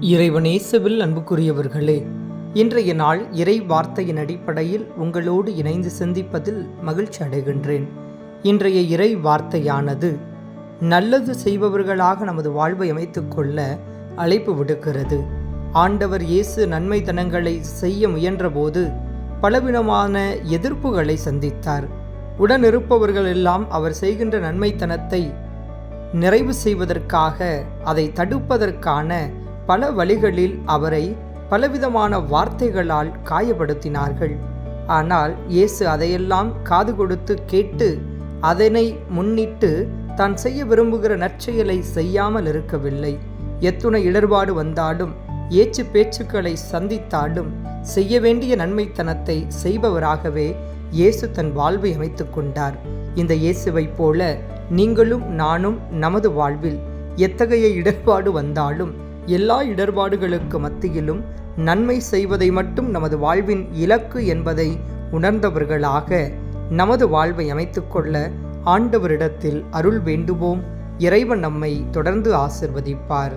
இறைவனேசுவில் அன்புக்குரியவர்களே இன்றைய நாள் இறை வார்த்தையின் அடிப்படையில் உங்களோடு இணைந்து சிந்திப்பதில் மகிழ்ச்சி அடைகின்றேன். இன்றைய இறை வார்த்தையானது நல்லது செய்பவர்களாக நமது வாழ்வை அமைத்துக்கொள்ள அழைப்பு விடுக்கிறது. ஆண்டவர் இயேசு நன்மை தனங்களை செய்ய முயன்றபோது பலவிதமான எதிர்ப்புகளை சந்தித்தார். உடனிருப்பவர்கள் எல்லாம் அவர் செய்கின்ற நன்மைத்தனத்தை நிறைவு செய்வதற்காக அதை தடுப்பதற்கான பல வழிகளில் அவரை பலவிதமான வார்த்தைகளால் காயப்படுத்தினார்கள். ஆனால் இயேசு அதையெல்லாம் காது கொடுத்து கேட்டு அதனை முன்னிட்டு தான் செய்ய விரும்புகிற நற்செயலை செய்யாமல் இருக்கவில்லை. எத்துணை இடர்பாடு வந்தாலும் ஏச்சு பேச்சுக்களை சந்தித்தாலும் செய்ய வேண்டிய நன்மைத்தனத்தை செய்பவராகவே இயேசு தன் வாழ்வை அமைத்து கொண்டார். இந்த இயேசுவைப் போல நீங்களும் நானும் நமது வாழ்வில் எத்தகைய இடர்பாடு வந்தாலும் எல்லா இடர்பாடுகளுக்கு மத்தியிலும் நன்மை செய்வதை மட்டும் நமது வாழ்வின் இலக்கு என்பதை உணர்ந்தவர்களாக நமது வாழ்வை அமைத்துக்கொள்ள ஆண்டவரிடத்தில் அருள் வேண்டுவோம். இறைவன் நம்மை தொடர்ந்து ஆசிர்வதிப்பார்.